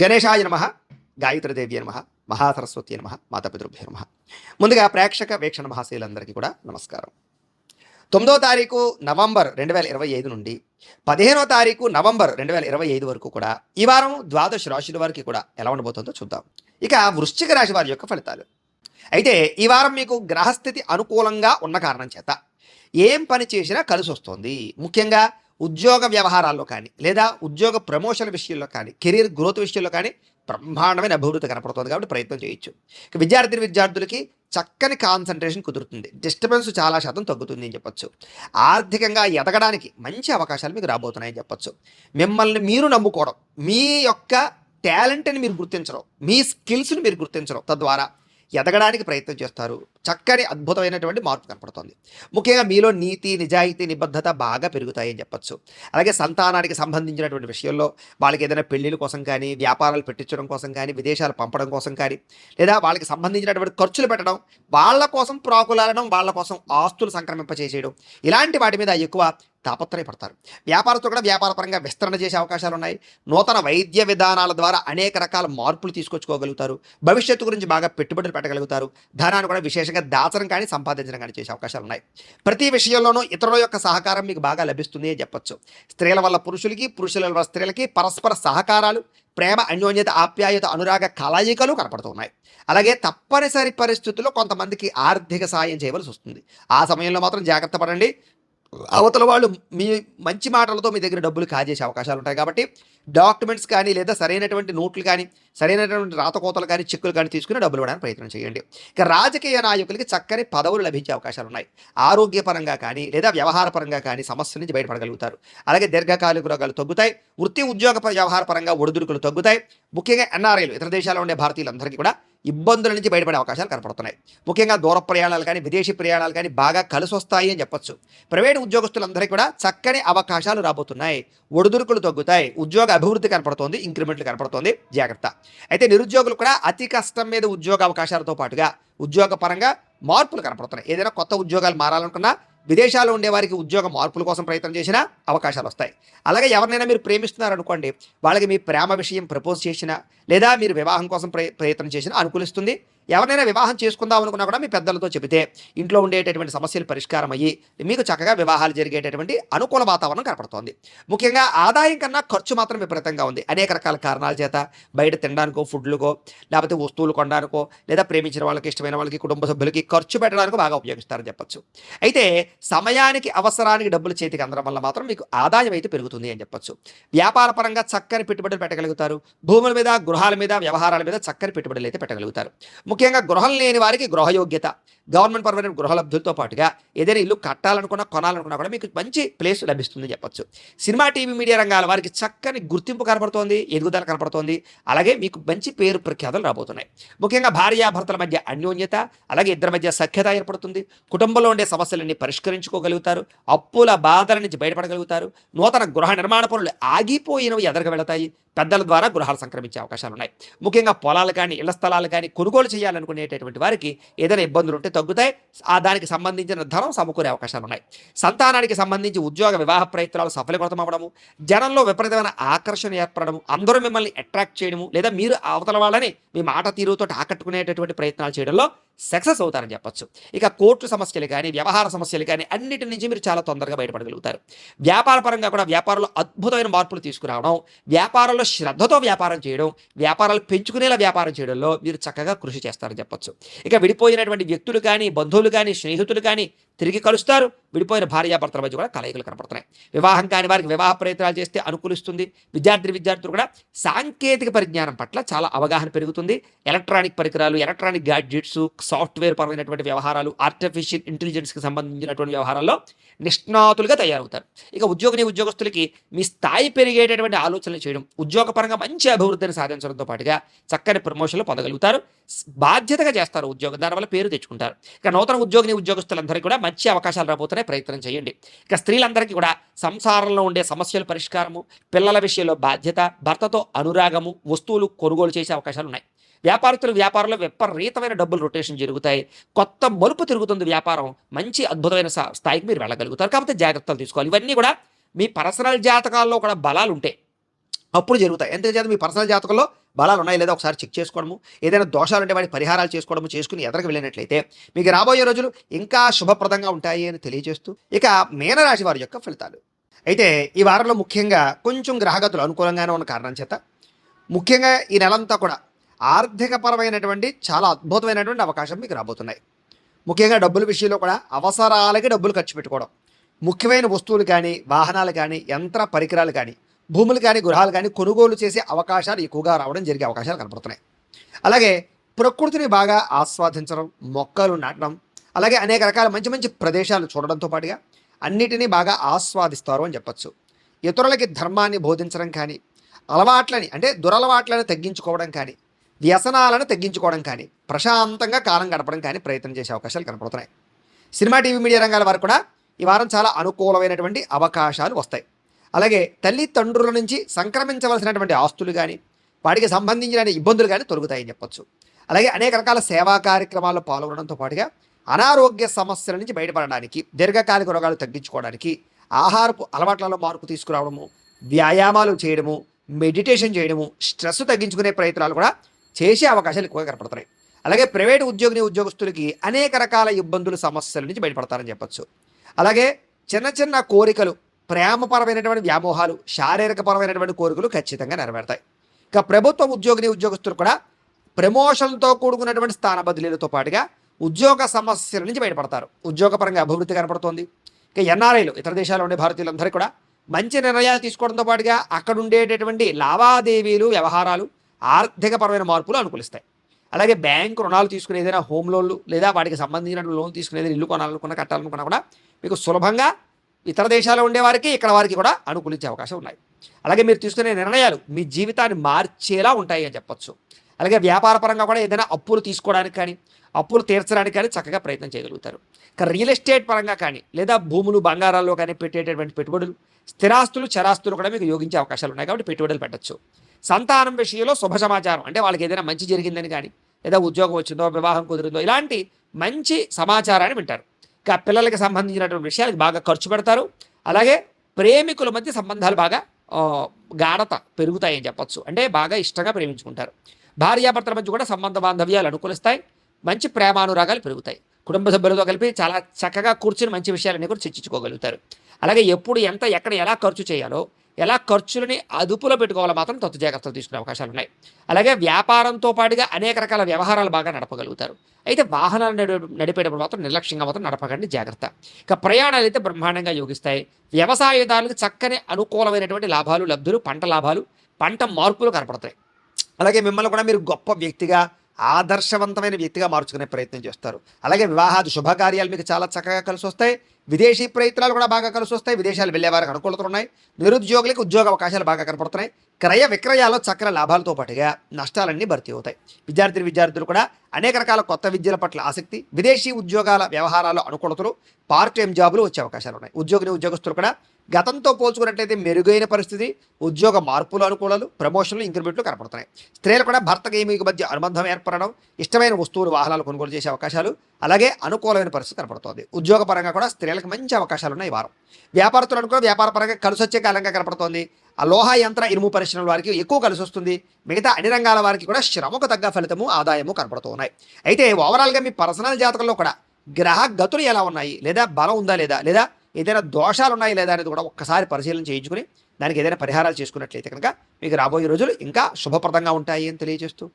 గణేశాయ నమ గాయత్రిదేవి నమ మహాసరస్వతి నమ మాతాపితృభ్య నమ. ముందుగా ప్రేక్షక వీక్షణ మహాశీలందరికీ కూడా నమస్కారం. తొమ్మిదో తారీఖు నవంబర్ రెండు వేల ఇరవై ఐదు నుండి పదిహేనో తారీఖు నవంబర్ రెండు వేల ఇరవై ఐదు వరకు కూడా ఈ వారం ద్వాదశ రాశుల వారికి కూడా ఎలా ఉండబోతుందో చూద్దాం. ఇక వృశ్చిక రాశి వారి యొక్క ఫలితాలు. అయితే ఈ వారం మీకు గ్రహస్థితి అనుకూలంగా ఉన్న కారణం చేత ఏం పని చేసినా కలిసి వస్తుంది ముఖ్యంగా ఉద్యోగ వ్యవహారాల్లో కానీ లేదా ఉద్యోగ ప్రమోషన్ విషయంలో కానీ కెరీర్ గ్రోత్ విషయంలో కానీ బ్రహ్మాండమైన అభివృద్ధి కనపడుతుంది కాబట్టి ప్రయత్నం చేయొచ్చు. విద్యార్థిని విద్యార్థులకి చక్కని కాన్సన్ట్రేషన్ కుదురుతుంది. డిస్టర్బెన్స్ చాలా శాతం తగ్గుతుంది అని చెప్పొచ్చు. ఆర్థికంగా ఎదగడానికి మంచి అవకాశాలు మీకు రాబోతున్నాయని చెప్పొచ్చు. మిమ్మల్ని మీరు నమ్ముకోవడం మీ యొక్క టాలెంట్ని మీరు గుర్తించడం మీ స్కిల్స్ని మీరు గుర్తించడం తద్వారా ఎదగడానికి ప్రయత్నం చేస్తారు. చక్కని అద్భుతమైనటువంటి మార్పు కనపడుతుంది. ముఖ్యంగా మీలో నీతి నిజాయితీ నిబద్ధత బాగా పెరుగుతాయని చెప్పొచ్చు. అలాగే సంతానానికి సంబంధించినటువంటి విషయంలో వాళ్ళకి ఏదైనా పెళ్ళిళ్ళ కోసం కానీ వ్యాపారాలు పెట్టించడం కోసం కానీ విదేశాలు పంపడం కోసం కానీ లేదా వాళ్ళకి సంబంధించినటువంటి ఖర్చులు పెట్టడం వాళ్ళ కోసం ప్రాకులాడడం వాళ్ళ కోసం ఆస్తులు సంక్రమింపచేసేయడం ఇలాంటి వాటి మీద ఎక్కువ తాపత్రయపడతారు. వ్యాపారస్తులు కూడా వ్యాపారపరంగా విస్తరణ చేసే అవకాశాలు ఉన్నాయి. నూతన వైద్య విధానాల ద్వారా అనేక రకాల మార్పులు తీసుకొచ్చుకోగలుగుతారు. భవిష్యత్తు గురించి బాగా పెట్టుబడులు పెట్టగలుగుతారు. ధనాన్ని కూడా విశేషంగా దాచడం కానీ సంపాదించడం కానీ చేసే అవకాశాలు ఉన్నాయి ప్రతి విషయంలోనూ ఇతరుల యొక్క సహకారం మీకు బాగా లభిస్తుంది అని చెప్పొచ్చు. స్త్రీల వల్ల పురుషులకి పురుషుల వల్ల స్త్రీలకి పరస్పర సహకారాలు ప్రేమ అన్యోన్యత ఆప్యాయత అనురాగ కలయికలు కనపడుతున్నాయి. అలాగే తప్పనిసరి పరిస్థితుల్లో కొంతమందికి ఆర్థిక సాయం చేయవలసి వస్తుంది. ఆ సమయంలో మాత్రం జాగ్రత్త పడండి. అవతల వాళ్ళు మీ మంచి మాటలతో మీ దగ్గర డబ్బులు కాజేసే అవకాశాలు ఉంటాయి కాబట్టి డాక్యుమెంట్స్ కానీ లేదా సరైనటువంటి నోట్లు కానీ సరైనటువంటి రాతకోతలు కానీ చెక్కులు కానీ తీసుకుని డబ్బులు ఇవ్వడానికి ప్రయత్నం చేయండి. ఇక రాజకీయ నాయకులకి చక్కని పదవులు లభించే అవకాశాలు ఉన్నాయి. ఆరోగ్యపరంగా కానీ లేదా వ్యవహారపరంగా కానీ సమస్య నుంచి బయటపడగలుగుతారు. అలాగే దీర్ఘకాలిక రోగాలు తగ్గుతాయి. వృత్తి ఉద్యోగ వ్యవహారపరంగా వ్యవహార పరంగా ఒడిదుడుకులు తగ్గుతాయి. ముఖ్యంగా ఎన్ఆర్ఐలు ఇతర దేశాల్లో ఉండే భారతీయులందరికీ కూడా ఇబ్బందుల నుంచి బయటపడే అవకాశాలు కనపడుతున్నాయి. ముఖ్యంగా దూర ప్రయాణాలు కానీ విదేశీ ప్రయాణాలు కానీ బాగా కలిసి వస్తాయి అని చెప్పొచ్చు. ప్రైవేటు ఉద్యోగస్తులందరికీ కూడా చక్కని అవకాశాలు రాబోతున్నాయి. ఒడిదుడుకులు తగ్గుతాయి. ఉద్యోగ అభివృద్ధి కనపడుతోంది. ఇంక్రిమెంట్లు కనపడుతోంది. జాగ్రత్త. అయితే నిరుద్యోగులు కూడా అతి కష్టం మీద ఉద్యోగ అవకాశాలతో పాటుగా ఉద్యోగపరంగా మార్పులు కనపడుతున్నాయి. ఏదైనా కొత్త ఉద్యోగాలు మారాలనుకున్నా విదేశాల్లో ఉండే వారికి ఉద్యోగ మార్పుల కోసం ప్రయత్నం చేసినా అవకాశాలు వస్తాయి. అలాగే ఎవరినైనా మీరు ప్రేమిస్తున్నారనుకోండి వాళ్ళకి మీ ప్రేమ విషయం ప్రపోజ్ చేసినా లేదా మీరు వివాహం కోసం ప్రయత్నం చేసినా అనుకూలిస్తుంది. ఎవరినైనా వివాహం చేసుకుందాం అనుకున్నా కూడా మీ పెద్దలతో చెబితే ఇంట్లో ఉండేటటువంటి సమస్యలు పరిష్కారం అయ్యి మీకు చక్కగా వివాహాలు జరిగేటటువంటి అనుకూల వాతావరణం కనపడుతోంది. ముఖ్యంగా ఆదాయం కన్నా ఖర్చు మాత్రం విపరీతంగా ఉంది. అనేక రకాల కారణాల చేత బయట తినడానికో ఫుడ్లుకో లేకపోతే వస్తువులు కొనడానికో లేదా ప్రేమించిన వాళ్ళకి ఇష్టమైన వాళ్ళకి కుటుంబ సభ్యులకి ఖర్చు పెట్టడానికి బాగా ఉపయోగిస్తారని చెప్పొచ్చు. అయితే సమయానికి అవసరానికి డబ్బులు చేతికి అందడం వల్ల మాత్రం మీకు ఆదాయం అయితే పెరుగుతుంది అని చెప్పొచ్చు. వ్యాపార పరంగా చక్కని పెట్టుబడులు పెట్టగలుగుతారు. భూముల మీద గృహాల మీద వ్యవహారాల మీద చక్కని పెట్టుబడులు అయితే పెట్టగలుగుతారు. ముఖ్యంగా గృహం లేని వారికి గృహయోగ్యత గవర్నమెంట్ పరమైన గృహలబ్ధులతో పాటుగా ఏదైనా ఇల్లు కట్టాలనుకున్నా కొనాలనుకున్నా కూడా మీకు మంచి ప్లేస్ లభిస్తుంది చెప్పొచ్చు. సినిమా టీవీ మీడియా రంగాల వారికి చక్కని గుర్తింపు కనపడుతోంది ఎదుగుదల కనపడుతోంది. అలాగే మీకు మంచి పేరు ప్రఖ్యాతలు రాబోతున్నాయి. ముఖ్యంగా భార్యాభర్తల మధ్య అన్యోన్యత అలాగే ఇద్దరి మధ్య సఖ్యత ఏర్పడుతుంది. కుటుంబంలో ఉండే సమస్యలన్నీ పరిష్కరించుకోగలుగుతారు. అప్పుల బాధల నుంచి బయటపడగలుగుతారు. నూతన గృహ నిర్మాణ పనులు ఆగిపోయినవి ఎదరగ వెళతాయి పెద్దల ద్వారా గృహాలు సంక్రమించే అవకాశాలు ఉన్నాయి ముఖ్యంగా పొలాలు కానీ ఇళ్ళ స్థలాలు కానీ కొనుగోలు చేయాలి చేయాలనుకునేటటువంటి వారికి ఏదైనా ఇబ్బందులు ఉంటే తగ్గుతాయి. ఆ దానికి సంబంధించిన ధనం సమకూరే అవకాశాలు ఉన్నాయి సంతానానికి సంబంధించి ఉద్యోగ వివాహ ప్రయత్నాలు సఫలీకృతం అవ్వడము జనంలో విపరీతమైన ఆకర్షణ ఏర్పడము అందరూ మిమ్మల్ని అట్రాక్ట్ చేయడము లేదా మీరు అవతల వాళ్ళని మీ మాట తీరుతో ఆకట్టుకునేటటువంటి ప్రయత్నాలు చేయడంలో సక్సెస్ అవుతారని చెప్పచ్చు. ఇక కోర్టు సమస్యలు కానీ వ్యవహార సమస్యలు కానీ అన్నిటి నుంచి మీరు చాలా తొందరగా బయటపడగలుగుతారు. వ్యాపార పరంగా కూడా వ్యాపారంలో అద్భుతమైన మార్పులు తీసుకురావడం వ్యాపారంలో శ్రద్ధతో వ్యాపారం చేయడం వ్యాపారాలు పెంచుకునేలా వ్యాపారం చేయడంలో మీరు చక్కగా కృషి చేస్తారని చెప్పచ్చు. ఇక విడిపోయినటువంటి వ్యక్తులు కానీ బంధువులు కానీ స్నేహితులు కానీ తిరిగి కలుస్తారు. విడిపోయిన భార్యాభర్తల మధ్య కూడా కలయికలు కనపడుతున్నాయి. వివాహం కాని వారికి వివాహ ప్రయత్నాలు చేస్తే అనుకూలిస్తుంది. విద్యార్థి విద్యార్థులు కూడా సాంకేతిక పరిజ్ఞానం పట్ల చాలా అవగాహన పెరుగుతుంది. ఎలక్ట్రానిక్ పరికరాలు ఎలక్ట్రానిక్ గ్యాడ్జెట్స్ సాఫ్ట్వేర్ పరమైనటువంటి వ్యవహారాలు ఆర్టిఫిషియల్ ఇంటెలిజెన్స్కి సంబంధించినటువంటి వ్యవహారాల్లో నిష్ణాతులుగా తయారవుతారు. ఇక ఉద్యోగిని ఉద్యోగస్తులకి మీ స్థాయి పెరిగేటటువంటి ఆలోచనలు చేయడం ఉద్యోగపరంగా మంచి అభివృద్ధిని సాధించడంతో పాటుగా చక్కని ప్రమోషన్లు పొందగలుగుతారు. బాధ్యతగా చేస్తారు ఉద్యోగం దానివల్ల పేరు తెచ్చుకుంటారు. ఇక నూతన ఉద్యోగిని ఉద్యోగస్తులందరికీ కూడా మంచి అవకాశాలు రాబోతున్నాయి ప్రయత్నం చేయండి. ఇక స్త్రీలందరికీ కూడా సంసారంలో ఉండే సమస్యల పరిష్కారము పిల్లల విషయంలో బాధ్యత భర్తతో అనురాగము వస్తువులు కొనుగోలు చేసే అవకాశాలు ఉన్నాయి. వ్యాపారస్తులు వ్యాపారంలో విపరీతమైన డబ్బులు రొటేషన్ జరుగుతాయి. కొత్త మలుపు తిరుగుతుంది వ్యాపారం మంచి అద్భుతమైన స్థాయికి మీరు వెళ్ళగలుగుతారు. కాకపోతే జాగ్రత్తలు తీసుకోవాలి. ఇవన్నీ కూడా మీ పర్సనల్ జాతకాల్లో కూడా బలాలు ఉంటాయి అప్పుడు జరుగుతాయి. ఎందుకంటే మీ పర్సనల్ జాతకంలో బలాలు ఉన్నాయి లేదా ఒకసారి చెక్ చేసుకోవడము ఏదైనా దోషాలు ఉంటే వాటి పరిహారాలు చేసుకోవడము చేసుకుని ఎదరికి వెళ్ళినట్లయితే మీకు రాబోయే రోజులు ఇంకా శుభప్రదంగా ఉంటాయి అని తెలియజేస్తూ ఇక మీనరాశి వారి యొక్క ఫలితాలు. అయితే ఈ వారంలో ముఖ్యంగా కొంచెం గ్రహగతులు అనుకూలంగానే ఉన్న కారణం చేత ముఖ్యంగా ఈ నెలంతా కూడా ఆర్థికపరమైనటువంటి చాలా అద్భుతమైనటువంటి అవకాశం మీకు రాబోతున్నాయి. ముఖ్యంగా డబ్బుల విషయంలో కూడా అవసరాలకి డబ్బులు ఖర్చు పెట్టుకోవడం ముఖ్యమైన వస్తువులు కానీ వాహనాలు కానీ యంత్ర పరికరాలు కానీ భూములు కానీ గృహాలు కానీ కొనుగోలు చేసే అవకాశాలు ఎక్కువగా రావడం జరిగే అవకాశాలు కనపడుతున్నాయి. అలాగే ప్రకృతిని బాగా ఆస్వాదించడం మొక్కలు నాటడం అలాగే అనేక రకాల మంచి మంచి ప్రదేశాలు చూడడంతో పాటుగా అన్నిటినీ బాగా ఆస్వాదిస్తారు అని చెప్పచ్చు. ఇతరులకి ధర్మాన్ని బోధించడం కానీ అలవాట్లని అంటే దురలవాట్లను తగ్గించుకోవడం కానీ వ్యసనాలను తగ్గించుకోవడం కానీ ప్రశాంతంగా కాలం గడపడం కానీ ప్రయత్నం చేసే అవకాశాలు కనపడుతున్నాయి. సినిమా టీవీ మీడియా రంగాల వారు కూడా ఈ వారం చాలా అనుకూలమైనటువంటి అవకాశాలు వస్తాయి. అలాగే తల్లిదండ్రుల నుంచి సంక్రమించవలసినటువంటి ఆస్తులు కానీ వాటికి సంబంధించిన ఇబ్బందులు కానీ తొలగుతాయని చెప్పొచ్చు. అలాగే అనేక రకాల సేవా కార్యక్రమాల్లో పాల్గొనడంతో పాటుగా అనారోగ్య సమస్యల నుంచి బయటపడడానికి దీర్ఘకాలిక రోగాలు తగ్గించుకోవడానికి ఆహారపు అలవాట్లలో మార్పు తీసుకురావడము వ్యాయామాలు చేయడము మెడిటేషన్ చేయడము స్ట్రెస్ తగ్గించుకునే ప్రయత్నాలు కూడా చేసే అవకాశాలు ఎక్కువగా కనపడుతున్నాయి. అలాగే ప్రైవేట్ ఉద్యోగిని ఉద్యోగస్తులకి అనేక రకాల ఇబ్బందులు సమస్యల నుంచి బయటపడతారని చెప్పచ్చు. అలాగే చిన్న చిన్న కోరికలు ప్రేమపరమైనటువంటి వ్యామోహాలు శారీరకపరమైనటువంటి కోరికలు ఖచ్చితంగా నెరవేరుతాయి. ఇక ప్రభుత్వ ఉద్యోగిని ఉద్యోగస్తులు కూడా ప్రమోషన్తో కూడుకున్నటువంటి స్థాన బదిలీలతో పాటుగా ఉద్యోగ సమస్యల నుంచి బయటపడతారు. ఉద్యోగపరంగా అభివృద్ధి కనపడుతోంది. ఇక ఎన్ఆర్ఐలు ఇతర దేశాల్లో ఉండే భారతీయులందరూ కూడా మంచి నిర్ణయాలు తీసుకోవడంతో పాటుగా అక్కడ ఉండేటటువంటి లావాదేవీలు వ్యవహారాలు ఆర్థికపరమైన మార్పులు అనుకూలిస్తాయి. అలాగే బ్యాంకు రుణాలు తీసుకునే ఏదైనా హోమ్ లోన్లు లేదా వాటికి సంబంధించిన లోన్ తీసుకునేది ఇల్లు కొనాలనుకున్న కట్టాలనుకున్నా కూడా మీకు సులభంగా ఇతర దేశాల్లో ఉండే వారికి ఇక్కడ వారికి కూడా అనుకూలించే అవకాశం ఉన్నాయి. అలాగే మీరు తీసుకునే నిర్ణయాలు మీ జీవితాన్ని మార్చేలా ఉంటాయి అని చెప్పొచ్చు. అలాగే వ్యాపార పరంగా కూడా ఏదైనా అప్పులు తీసుకోవడానికి కానీ అప్పులు తీర్చడానికి కానీ చక్కగా ప్రయత్నం చేయగలుగుతారు. ఇక రియల్ ఎస్టేట్ పరంగా కానీ లేదా భూములు బంగారాల్లో కానీ పెట్టేటటువంటి పెట్టుబడులు స్థిరాస్తులు చరాస్తులు కూడా మీకు యోగించే అవకాశాలు ఉన్నాయి కాబట్టి పెట్టుబడులు పెట్టచ్చు. సంతానం విషయంలో శుభ సమాచారం అంటే వాళ్ళకి ఏదైనా మంచి జరిగిందని కానీ లేదా ఉద్యోగం వచ్చిందో వివాహం కుదిరిందో ఇలాంటి మంచి సమాచారాన్ని వింటారు. పిల్లలకి సంబంధించినటువంటి విషయాలకు బాగా ఖర్చు పెడతారు. అలాగే ప్రేమికుల మధ్య సంబంధాలు బాగా గాఢత పెరుగుతాయని చెప్పొచ్చు. అంటే బాగా ఇష్టంగా ప్రేమించుకుంటారు. భార్యాభర్తల మధ్య కూడా సంబంధ బాంధవ్యాలు అనుకూలిస్తాయి. మంచి ప్రేమానురాగాలు పెరుగుతాయి. కుటుంబ సభ్యులతో కలిపి చాలా చక్కగా కూర్చుని మంచి విషయాలన్నీ కూడా చర్చించుకోగలుగుతారు. అలాగే ఎప్పుడు ఎంత ఎక్కడ ఎలా ఖర్చు చేయాలో ఎలా ఖర్చులని అదుపులో పెట్టుకోవాలో మాత్రం తత్తు జాగ్రత్తలు తీసుకునే అవకాశాలు ఉన్నాయి. అలాగే వ్యాపారంతో పాటుగా అనేక రకాల వ్యవహారాలు బాగా నడపగలుగుతారు. అయితే వాహనాలు నడిపేటప్పుడు మాత్రం నిర్లక్ష్యంగా మాత్రం నడపకండి జాగ్రత్త. ఇక ప్రయాణాలు అయితే బ్రహ్మాండంగా యోగిస్తాయి. వ్యవసాయదారులకు చక్కని అనుకూలమైనటువంటి లాభాలు లబ్ధులు పంట లాభాలు పంట మార్పులు కనపడతాయి. అలాగే మిమ్మల్ని కూడా మీరు గొప్ప వ్యక్తిగా ఆదర్శవంతమైన వ్యక్తిగా మార్చుకునే ప్రయత్నం చేస్తారు. అలాగే వివాహాది శుభకార్యాలు మీకు చాలా చక్కగా కలిసి వస్తాయి విదేశీ ప్రయత్నాలు కూడా బాగా కలిసి వస్తాయి విదేశాలు వెళ్ళే వారికి అనుకూలతలు ఉన్నాయి. నిరుద్యోగులకు ఉద్యోగ అవకాశాలు బాగా కనపడుతున్నాయి. క్రయ విక్రయాల్లో చక్కని లాభాలతో పాటుగా నష్టాలన్నీ భర్తీ అవుతాయి. విద్యార్థులు విద్యార్థులు కూడా అనేక రకాల కొత్త విద్యల పట్ల ఆసక్తి విదేశీ ఉద్యోగాల వ్యవహారాల్లో అనుకూలతలు పార్ట్ టైం జాబులు వచ్చే అవకాశాలు ఉన్నాయి. ఉద్యోగిని ఉద్యోగస్తులు కూడా గతంతో పోల్చుకున్నట్లయితే మెరుగైన పరిస్థితి ఉద్యోగ మార్పులు అనుకూలాలు ప్రమోషన్లు ఇంక్రిమెంట్లు కనపడుతున్నాయి. స్త్రీలు కూడా భర్తకి మీకు మధ్య అనుబంధం ఏర్పడడం ఇష్టమైన వస్తువులు వాహనాలు కొనుగోలు చేసే అవకాశాలు అలాగే అనుకూలమైన పరిస్థితి కనపడుతోంది. ఉద్యోగపరంగా కూడా స్త్రీలకు మంచి అవకాశాలు ఉన్నాయి వారం. వ్యాపారస్తులను కూడా వ్యాపార పరంగా కలిసి వచ్చే కాలంగా కనపడుతోంది. ఆ లోహ యంత్ర ఇనుము పరిశ్రమల వారికి ఎక్కువ కలిసి వస్తుంది. మిగతా అన్ని రంగాల వారికి కూడా శ్రమకు తగ్గ ఫలితము ఆదాయము కనపడుతూ ఉన్నాయి. అయితే ఓవరాల్గా మీ పర్సనల్ జాతకంలో కూడా గ్రహ గతులు ఎలా ఉన్నాయి? లేదా బలం ఉందా లేదా? లేదా ఏదైనా దోషాలు ఉన్నాయి లేదా అనేది కూడా ఒక్కసారి పరిశీలన చేయించుకుని దానికి ఏదైనా పరిహారాలు చేసుకున్నట్లయితే కనుక మీకు రాబోయే రోజులు ఇంకా శుభప్రదంగా ఉంటాయి అని తెలియజేస్తూ